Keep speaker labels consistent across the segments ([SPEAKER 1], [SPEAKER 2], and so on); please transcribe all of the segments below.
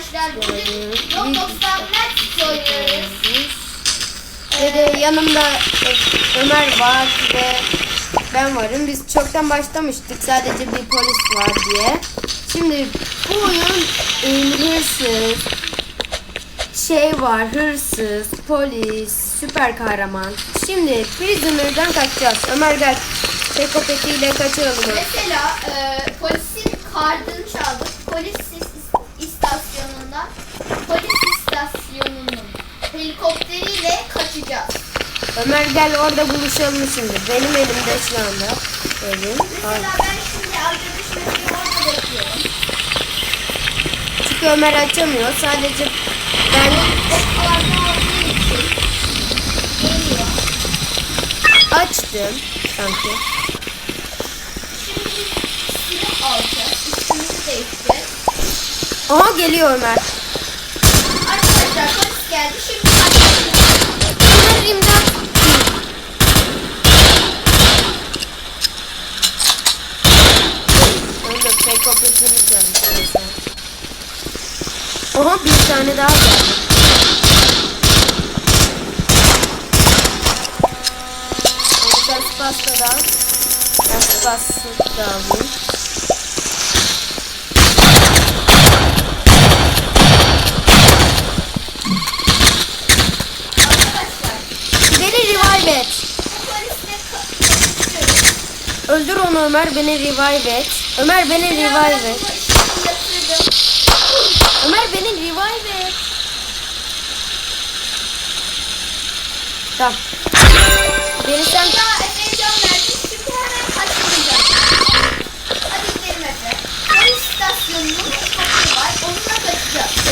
[SPEAKER 1] arkadaşlar bugün Roblox'tan Max oynuyoruz.
[SPEAKER 2] Ve de yanımda Ömer var ve ben varım. Biz çoktan başlamıştık. Sadece bir polis var diye. Şimdi bu oyun e, hırsız, şey var, hırsız, polis, süper kahraman. Şimdi Prisoner'dan kaçacağız. Ömer gel. Tekopetiyle kaçıralım.
[SPEAKER 1] Mesela e, polisin kartını çaldık. Polis helikopteriyle kaçacağız.
[SPEAKER 2] Ömer gel orada buluşalım şimdi. Benim elimde şu anda. Elim.
[SPEAKER 1] Mesela ben şimdi arkadaşımı orada bekliyorum.
[SPEAKER 2] Çünkü Ömer açamıyor. Sadece ben açtım sanki.
[SPEAKER 1] Şimdi biz silah alacağız. Üstümüzü değiştireceğiz.
[SPEAKER 2] Aha geliyor Ömer.
[SPEAKER 1] Geldi. Şimdi
[SPEAKER 2] çalmış. Aha bir tane daha geldi. Onu ters pastadan. Ters pasta da alayım.
[SPEAKER 1] Arkadaşlar
[SPEAKER 2] Beni revive et.
[SPEAKER 1] bu polisle ka- kaçıyoruz.
[SPEAKER 2] Öldür onu Ömer beni revive et. Ömer beni revive et. Ömer beni revive et. Tamam. Beni sen.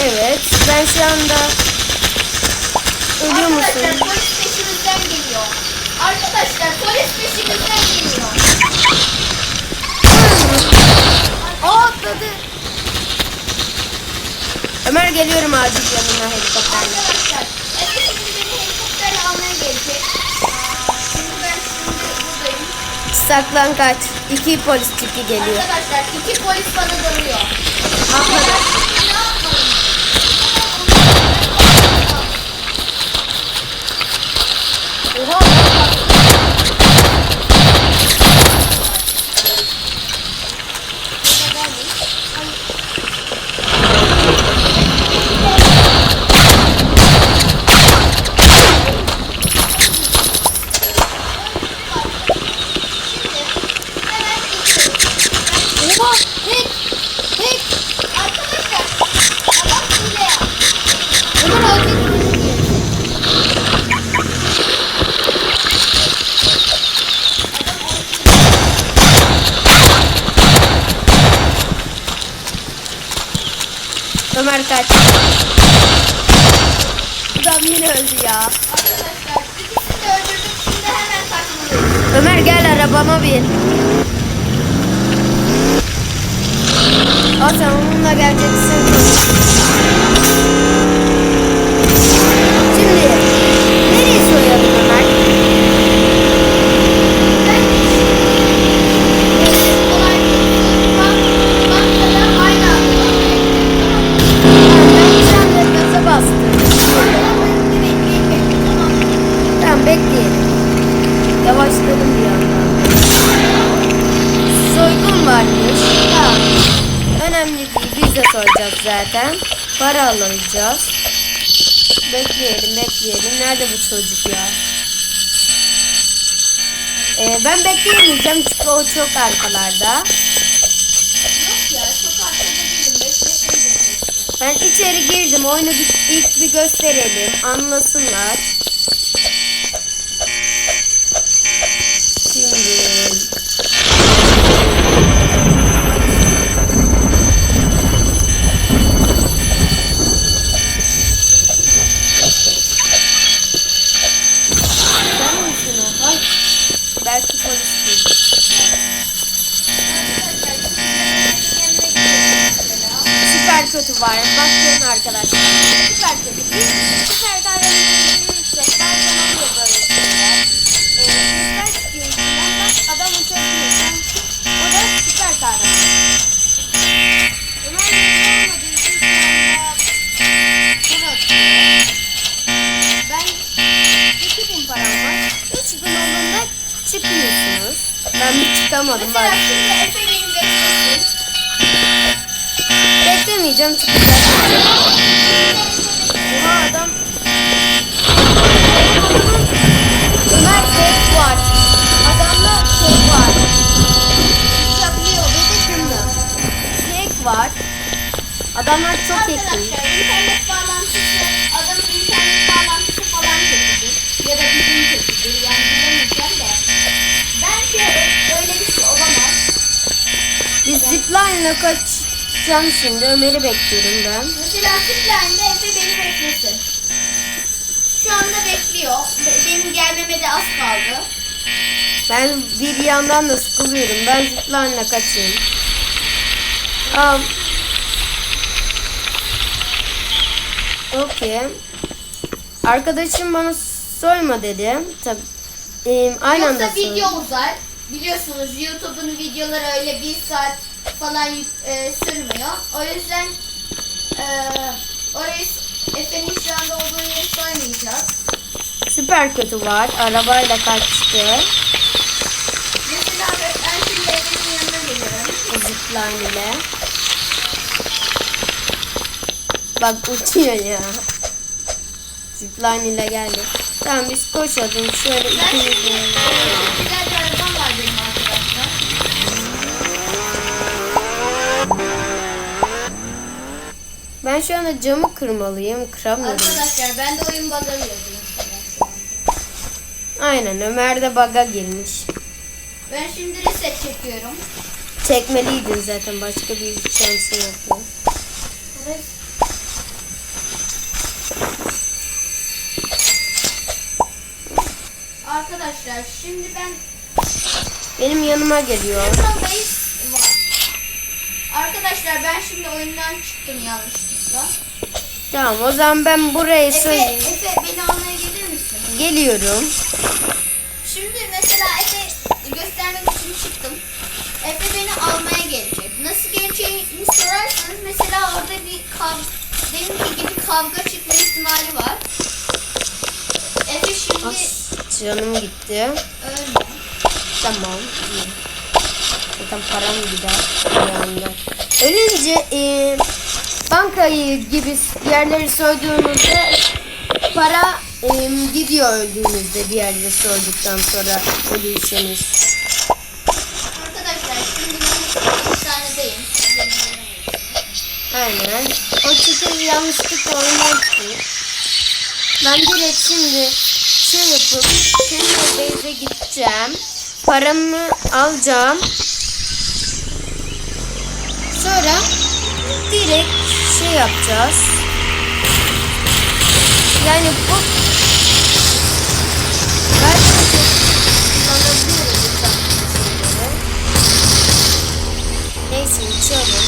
[SPEAKER 2] Evet. Ben şu anda ölüyor
[SPEAKER 1] Arkadaşlar
[SPEAKER 2] musun?
[SPEAKER 1] polis peşimizden geliyor. Arkadaşlar polis peşimizden geliyor.
[SPEAKER 2] Aa atladı. Ömer geliyorum acil yanına helikopterle.
[SPEAKER 1] Arkadaşlar Efe şimdi beni helikopterle almaya gelecek. Şimdi ben şimdi buradayım.
[SPEAKER 2] Saklan kaç. İki polis tipi geliyor.
[SPEAKER 1] Arkadaşlar iki polis bana dalıyor.
[SPEAKER 2] Atladı. Kaç. Adam yine öldü ya. Ömer gel arabama bin. Sen onunla geleceksin. Şimdi nereye soyalım Ömer?
[SPEAKER 1] Ben Neyse, olay bitti. Bank- bankada aynı anda almaya gittim. Tamam mı?
[SPEAKER 2] Ben şu anda gaza bastım.
[SPEAKER 1] Tamam, bekleyin, bekleyin, tamam.
[SPEAKER 2] Tamam bekleyelim. Yavaşladım bir yandan. Soygun varmış. Tamam. Önemli değil. Biz de soracağız zaten. Para alacağız. Bekleyelim bekleyelim. Nerede bu çocuk ya? Ee, ben bekleyemeyeceğim çünkü o çok arkalarda.
[SPEAKER 1] Yok ya, çok arkada değilim.
[SPEAKER 2] Ben içeri girdim. Oyunu ilk bir gösterelim. Anlasınlar. Çıkamadım
[SPEAKER 1] Mesela
[SPEAKER 2] bak.
[SPEAKER 1] şimdi Efe beni beklesin.
[SPEAKER 2] Beklemeyeceğim çıkacak. Oha adam. Ömer tek var. Adamda tek var. Yapıyor ve de kırmızı. Tek var. Adamlar çok ekli.
[SPEAKER 1] Arkadaşlar internet bağlantısı, adamın internet bağlantısı falan kötüdür. Ya da bizim kötüdür. Yani bilemeyeceğim de. Bence ö- öyle bir şey olamaz.
[SPEAKER 2] Biz zipline ile kaçacağım şimdi. Ömer'i bekliyorum ben.
[SPEAKER 1] Mesela zipline'de Efe beni beklesin. Şu anda bekliyor. Be- Benim gelmeme de az kaldı.
[SPEAKER 2] Ben bir yandan da sıkılıyorum. Ben zipline ile kaçayım. Tamam. Okey. Arkadaşım bana soyma dedi. Tabii. Ee, aynı anda
[SPEAKER 1] Yoksa video uzar. Biliyorsunuz YouTube'un videoları öyle bir saat falan e, sürmüyor. O yüzden e, orayı Efe'nin şu anda olduğu yeri soymayacağız.
[SPEAKER 2] Süper kötü var. Arabayla kaçtı.
[SPEAKER 1] Mesela ben şimdi Efe'nin yanına geliyorum.
[SPEAKER 2] Zipline ile. Bak uçuyor ya. Zipline ile geldi. Tamam biz koşalım. Şöyle ikimiz
[SPEAKER 1] şimdi e, güzel bir arabam var benim arkadaşlar.
[SPEAKER 2] Ben şu anda camı kırmalıyım. Kıramıyorum.
[SPEAKER 1] Arkadaşlar ben de oyun şu an.
[SPEAKER 2] Aynen Ömer de baga girmiş.
[SPEAKER 1] Ben şimdi reset çekiyorum.
[SPEAKER 2] Çekmeliydin zaten başka bir şansı yok.
[SPEAKER 1] Evet. Arkadaşlar şimdi ben
[SPEAKER 2] Benim yanıma geliyor.
[SPEAKER 1] Arkadaşlar ben şimdi oyundan çıktım
[SPEAKER 2] Tamam o zaman ben burayı
[SPEAKER 1] Efe,
[SPEAKER 2] söyleyeyim.
[SPEAKER 1] Efe beni almaya gelir misin?
[SPEAKER 2] Geliyorum.
[SPEAKER 1] Şimdi mesela Efe göstermek için çıktım. Efe beni almaya gelecek. Nasıl geleceğini sorarsanız mesela orada bir kav benimki gibi kavga çıkma ihtimali var. Efe şimdi
[SPEAKER 2] As, canım gitti.
[SPEAKER 1] ölme.
[SPEAKER 2] Tamam. iyi. Zaten param gider bir anda. Ölünce e, bankayı gibi yerleri soyduğunuzda para e, gidiyor öldüğünüzde bir yerde soyduktan sonra ölürseniz.
[SPEAKER 1] Arkadaşlar şimdi ben hastanedeyim.
[SPEAKER 2] Aynen. O çünkü yanlışlıkla çıkıyor. Ben direkt şimdi şey yapıp Kenner Bey'e gideceğim. Paramı alacağım. Sonra direkt şey yapacağız. Yani bu taktikleri. Neyse içiyorum.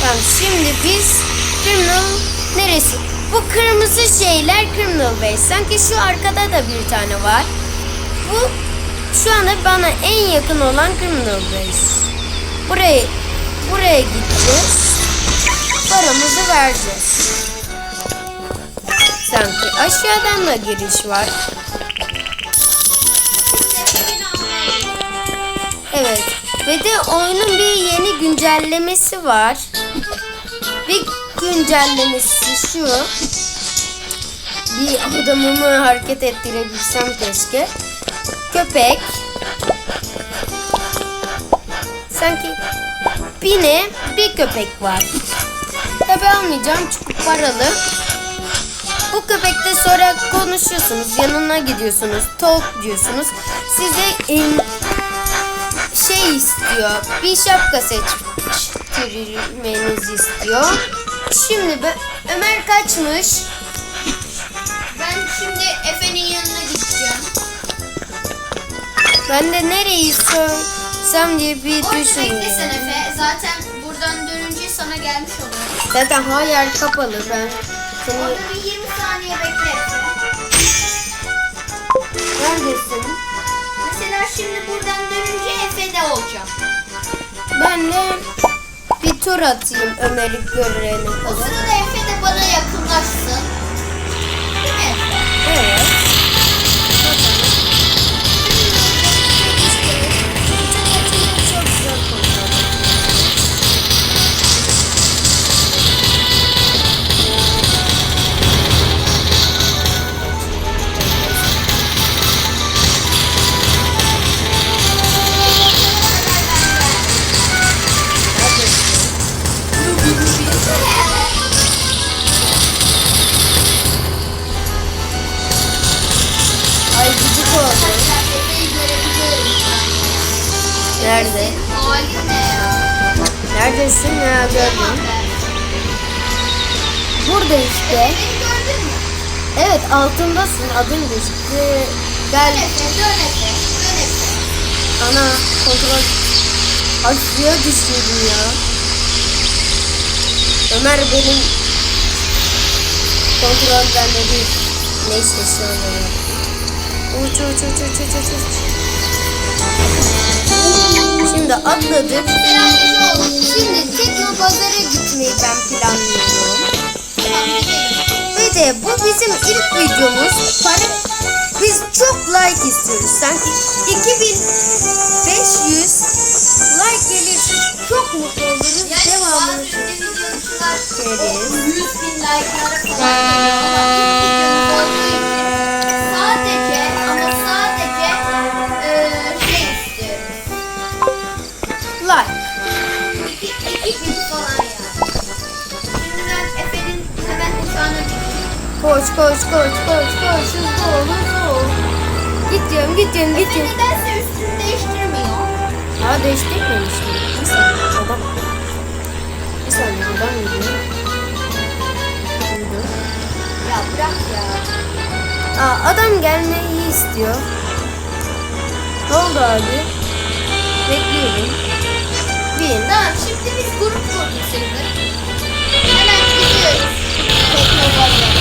[SPEAKER 2] Tamam şimdi biz Criminal neresi? Bu kırmızı şeyler Criminal Base. Sanki şu arkada da bir tane var. Bu şu anda bana en yakın olan Criminal Base. Buraya buraya gideceğiz. Paramızı vereceğiz. Sanki aşağıdan da giriş var. Evet. Ve de oyunun bir yeni güncellemesi var. Bir güncellemesi şu. Bir adamımı hareket ettirebilsem keşke. Köpek. Sanki bine bir köpek var. Almayacağım çünkü paralı. Bu köpekle sonra konuşuyorsunuz, yanına gidiyorsunuz, talk diyorsunuz. Size em, şey istiyor, bir şapka seçtirmenizi istiyor. Şimdi be, Ömer kaçmış.
[SPEAKER 1] Ben şimdi Efe'nin yanına gideceğim.
[SPEAKER 2] Ben de nereyi söylesem diye bir
[SPEAKER 1] Orada beklesen
[SPEAKER 2] düşünüyorum.
[SPEAKER 1] Efe. Zaten buradan dönünce sana gelmiş oluyor.
[SPEAKER 2] Zaten yer kapalı. Ben seni
[SPEAKER 1] Orada bir 20 saniye bekle Efe.
[SPEAKER 2] neredesin?
[SPEAKER 1] Mesela şimdi buradan dönünce Efe'de olacağım.
[SPEAKER 2] Ben de bir tur atayım Ömer'i görene kadar. Altındasın adın düştü. Gel ana kontrol. Ay suya düşürdüm ya. Ömer benim kontrol bende değil. Neyse anda ya. Uç uç uç uç uç uç uç. Şimdi atladık.
[SPEAKER 1] Selam gece oldu.
[SPEAKER 2] Şimdi Teknopazar'a gitmeyi ben planlıyorum.
[SPEAKER 1] Tamam.
[SPEAKER 2] Ve de bu bizim ilk videomuz. Para biz çok like istiyoruz. Sanki 2500 like gelirse çok mutlu oluruz.
[SPEAKER 1] Yani
[SPEAKER 2] Devamını Veririz.
[SPEAKER 1] 100 bin like'lara falan
[SPEAKER 2] Koş koş koş koş koş hızlı ol hızlı ol. Gidiyorum gidiyorum
[SPEAKER 1] Efe
[SPEAKER 2] gidiyorum.
[SPEAKER 1] nedense üstünü değiştirmiyor.
[SPEAKER 2] Aa değiştirmemiştim. Bir saniye adam. Bir saniye adam gidiyor. Gidiyor.
[SPEAKER 1] Ya bırak ya.
[SPEAKER 2] Aa, adam gelmeyi istiyor. Ne oldu abi? Bekliyorum. Bin.
[SPEAKER 1] Tamam şimdi biz grup kurduk şimdi. Hemen gidiyoruz. Teknobazara.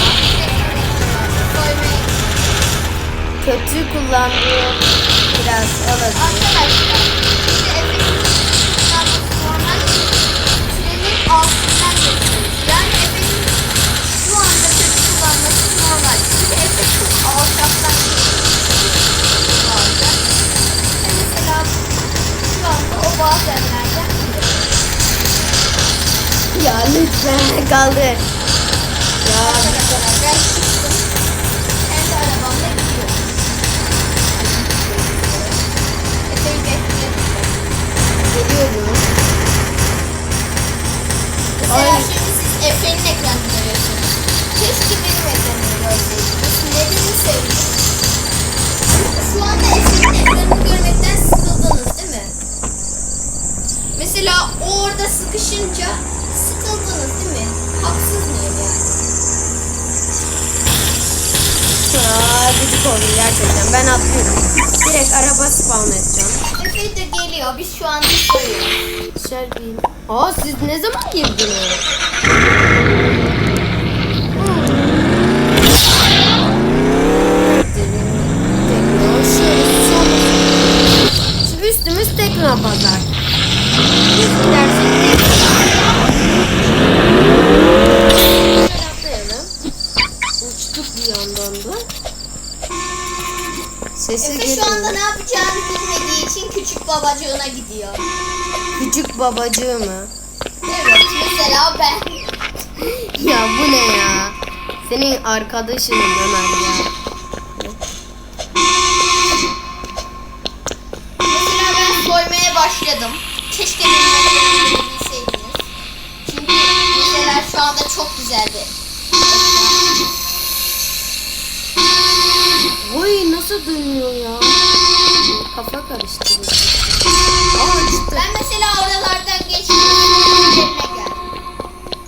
[SPEAKER 1] Anda o bazenlerden biri.
[SPEAKER 2] Ya lütfen kaldır. Ya
[SPEAKER 1] Arkadaşlar
[SPEAKER 2] geliyorum.
[SPEAKER 1] Mesela
[SPEAKER 2] Ay.
[SPEAKER 1] şimdi siz Efe'nin ekranını görüyorsunuz. Keşke benim ekranımı görseydiniz. Nedenini söyleyeyim. Şu anda Efe'nin ekranını görmekten sıkıldınız değil mi? Mesela o orada sıkışınca sıkıldınız değil mi? Haksız mıyım yani?
[SPEAKER 2] Aa, gıcık oldum gerçekten. Ben atlıyorum. Direkt araba spawn edeceğim.
[SPEAKER 1] Geliyor. Biz şu anda soyuyoruz.
[SPEAKER 2] Şerbi. Aa siz ne zaman girdiniz? Tekno, üstümüz tekno pazar. Biz gidersek Şöyle atlayalım. Uçtuk bir yandan da. Sesi
[SPEAKER 1] Efe şu anda ne yapacağını bilmediği için küçük babacığına gidiyor.
[SPEAKER 2] Küçük babacığı mı?
[SPEAKER 1] Evet mesela ben.
[SPEAKER 2] Ya bu ne ya? Senin arkadaşının Ömer ya.
[SPEAKER 1] Mesela ben soymaya başladım. Keşke benim bilseydiniz. Çünkü mesela şu anda çok güzeldi.
[SPEAKER 2] Nasıl dönüyor ya? Kafa karıştırıyor. Aa işte.
[SPEAKER 1] Ben mesela oralardan geçtim. Geldim.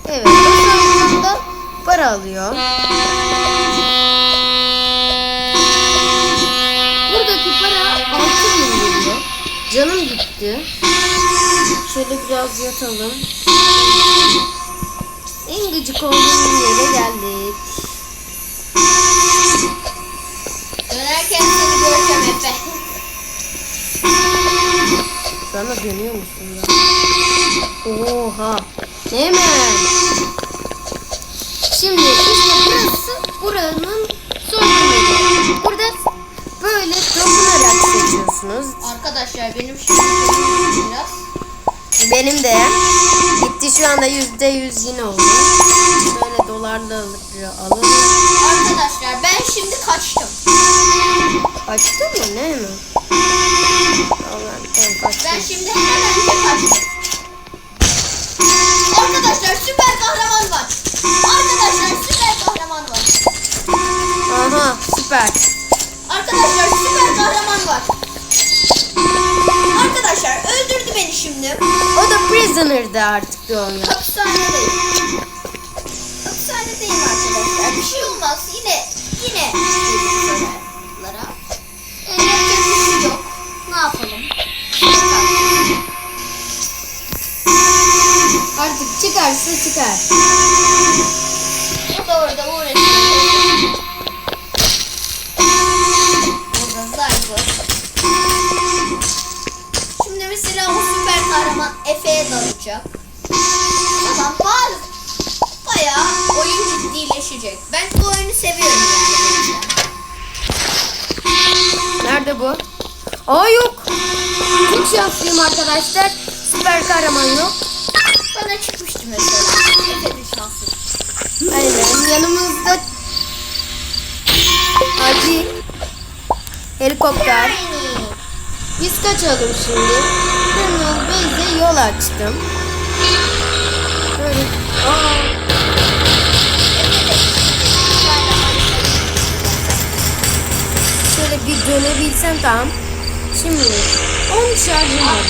[SPEAKER 2] Evet. O para alıyor. Buradaki para 6 bin euro. Canım gitti. Şöyle biraz yatalım. En gıcık olduğum yere geldik. Sana dönüyor musun ya? Oha. Hemen? Şimdi işte burası buranın yeri. Burada böyle dokunarak seçiyorsunuz.
[SPEAKER 1] Arkadaşlar benim şimdi biraz.
[SPEAKER 2] Benim de gitti şu anda yüzde yüz yine oldu. Böyle dolarla alır.
[SPEAKER 1] Arkadaşlar ben şimdi kaçtım.
[SPEAKER 2] Açtı mı ne mi? Allah'ım ben kaçtım.
[SPEAKER 1] Ben şimdi hemen kaçtım. Arkadaşlar süper kahraman var. Arkadaşlar süper kahraman var.
[SPEAKER 2] Aha süper.
[SPEAKER 1] Arkadaşlar süper kahraman var. Arkadaşlar öldürdü beni şimdi.
[SPEAKER 2] O da prisoner'dı artık doğuyor.
[SPEAKER 1] Hapishanedeyim. Hapishanedeyim arkadaşlar. Bir şey olmaz. Yine yine Ne yapalım?
[SPEAKER 2] Artık çıkarsa çıkar.
[SPEAKER 1] O da orada uğraşıyor. Orada zarfı. Şimdi mesela o süper kahraman Efe'ye dalacak. Tamam bazı bayağı oyun ciddileşecek. Ben bu oyunu seviyorum yani.
[SPEAKER 2] Nerede bu? Aa yok. Çok şanslıyım arkadaşlar. Süper kahraman yok.
[SPEAKER 1] Bana çıkmıştı mesela. Efe de şanslı.
[SPEAKER 2] Aynen yanımızda Hadi helikopter. Biz kaçalım şimdi. Criminal Base'e yol açtım. Böyle. Aa, bir dönebilsem tamam. Şimdi 10 şarjım var.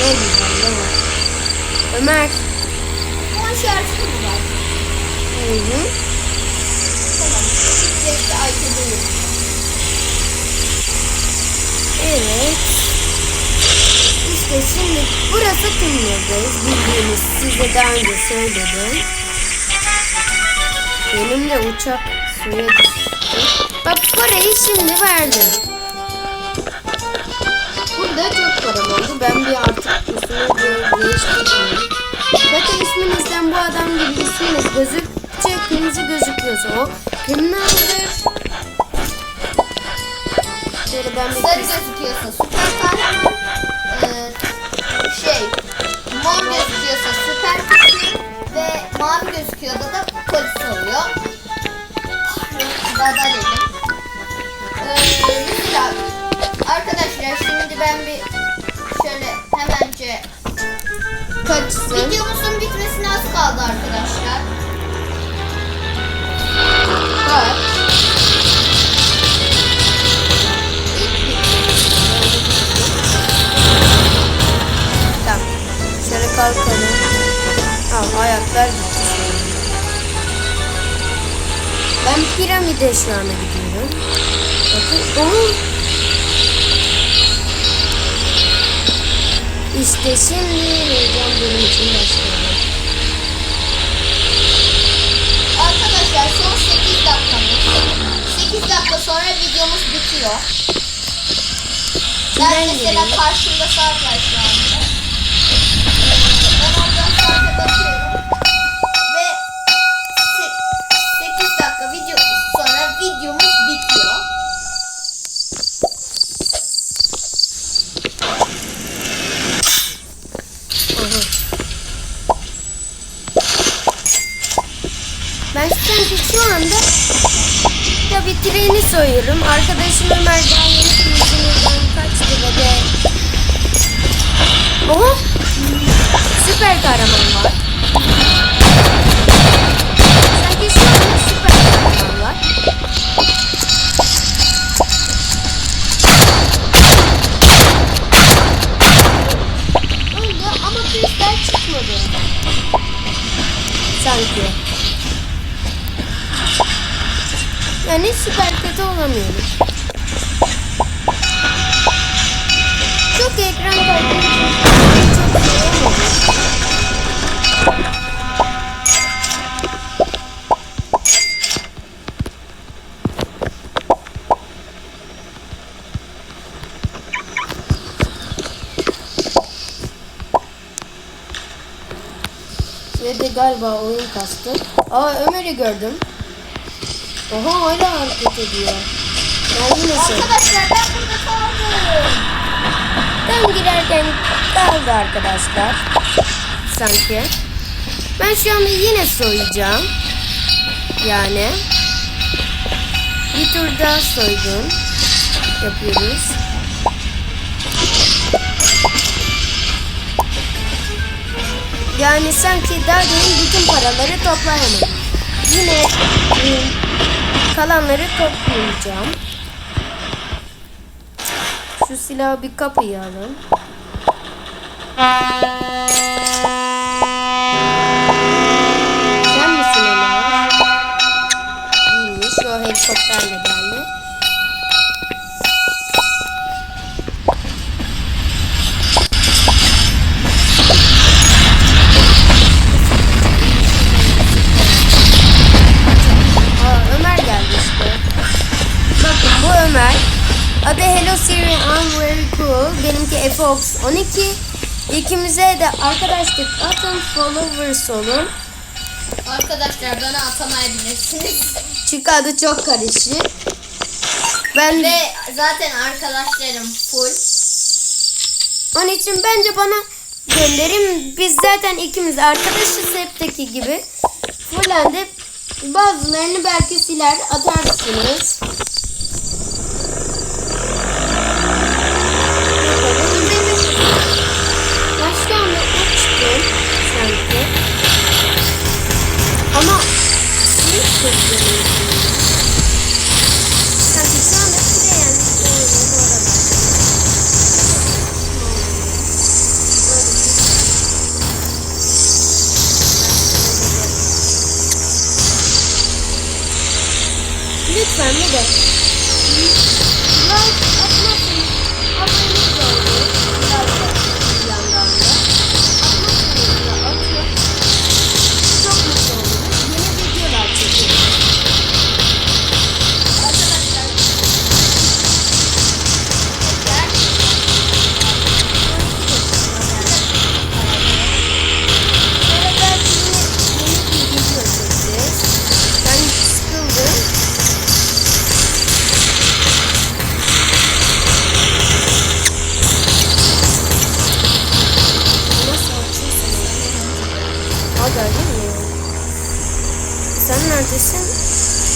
[SPEAKER 2] Ne güzel değil mi? Ömer.
[SPEAKER 1] 10 şarjı mı var?
[SPEAKER 2] Hı hı.
[SPEAKER 1] Tamam. Ayıcı değil.
[SPEAKER 2] Evet. İşte şimdi burası Kımır'dayız. Bildiğiniz size daha önce söyledim. Benim de uçak suya. Bak parayı şimdi verdim. Burada çok param oldu. Ben bir artık ismini de değiştirmiyorum. Bakın isminizden bu adam gibi isminiz gözükçe kırmızı gözüküyorsa o kriminaldir. Şöyle ben bir
[SPEAKER 1] Sarı gözüküyorsa süper kahraman. Ee, şey, mor gözüküyorsa süper güçlü ve mavi gözüküyorda da polis oluyor. Pardon, arkadaşlar şimdi ben bir şöyle hemence
[SPEAKER 2] kaçsın.
[SPEAKER 1] videomuzun bitmesine az kaldı arkadaşlar.
[SPEAKER 2] Kaç. Tamam. Şöyle kalkalım. Tamam ayaklar. Ben piramide şu anda gidiyorum. Bakın. Oo. Şimdi heyecan benim için başladı.
[SPEAKER 1] Arkadaşlar son 8 dakikamız. 8 dakika sonra videomuz bitiyor. Ben
[SPEAKER 2] Ben
[SPEAKER 1] mesela karşımda saat var şu anda.
[SPEAKER 2] Arkadaşım Ömer daha yeni kaçtı ve de Oha! Süper kahraman var. Sanki şu anda süper kahraman var. Oldu ama kristal çıkmadı. Sanki. Yani süper kötü olamıyoruz. Ve de galiba oyun kastı. Aa Ömer'i gördüm. Oha hala hareket ediyor. Ya yine şey.
[SPEAKER 1] Arkadaşlar ben burada kaldım.
[SPEAKER 2] Ben girerken kaldı arkadaşlar. Sanki. Ben şu anda yine soyacağım. Yani. Bir tur daha soygun yapıyoruz. Yani sanki demin bütün paraları toplayamadım. Yine e, kalanları toplayacağım. Şu silahı bir kapayalım. Sen misin Ömer? İyiymiş. O helikopterle. Adı Hello Siri I'm very cool. Benimki FOX 12. İkimize de arkadaşlık atın, followers olun.
[SPEAKER 1] Arkadaşlar bana atamayabilirsiniz.
[SPEAKER 2] Çünkü adı çok karışık. Ben de
[SPEAKER 1] Ve zaten arkadaşlarım full.
[SPEAKER 2] onun için bence bana gönderin. Biz zaten ikimiz arkadaşız hepteki gibi. Fullendi. Bazılarını belki siler atarsınız. Lütfen bir de? Like atmazsanız aboneniz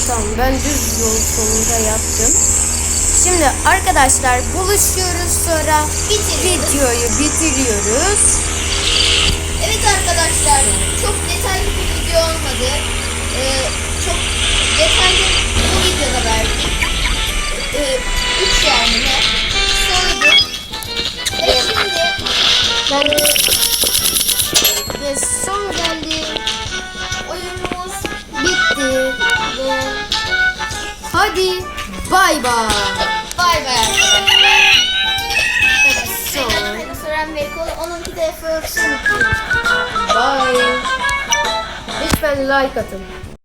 [SPEAKER 2] Tamam ben düz yol sonunda yaptım. Şimdi arkadaşlar buluşuyoruz sonra
[SPEAKER 1] Bitiriyoruz.
[SPEAKER 2] videoyu bitiriyoruz.
[SPEAKER 1] Evet arkadaşlar çok detaylı bir video olmadı. Ee, çok detaylı bu videoda verdik. Ee, üç yani ne? Ve şimdi
[SPEAKER 2] Ben ve son geldi. Ve hadi bay bay.
[SPEAKER 1] bay bay arkadaşlar.
[SPEAKER 2] Evet, son.
[SPEAKER 1] Benim soran Verikoğlu, onunki de Fırsın.
[SPEAKER 2] Bye. Lütfen like atın.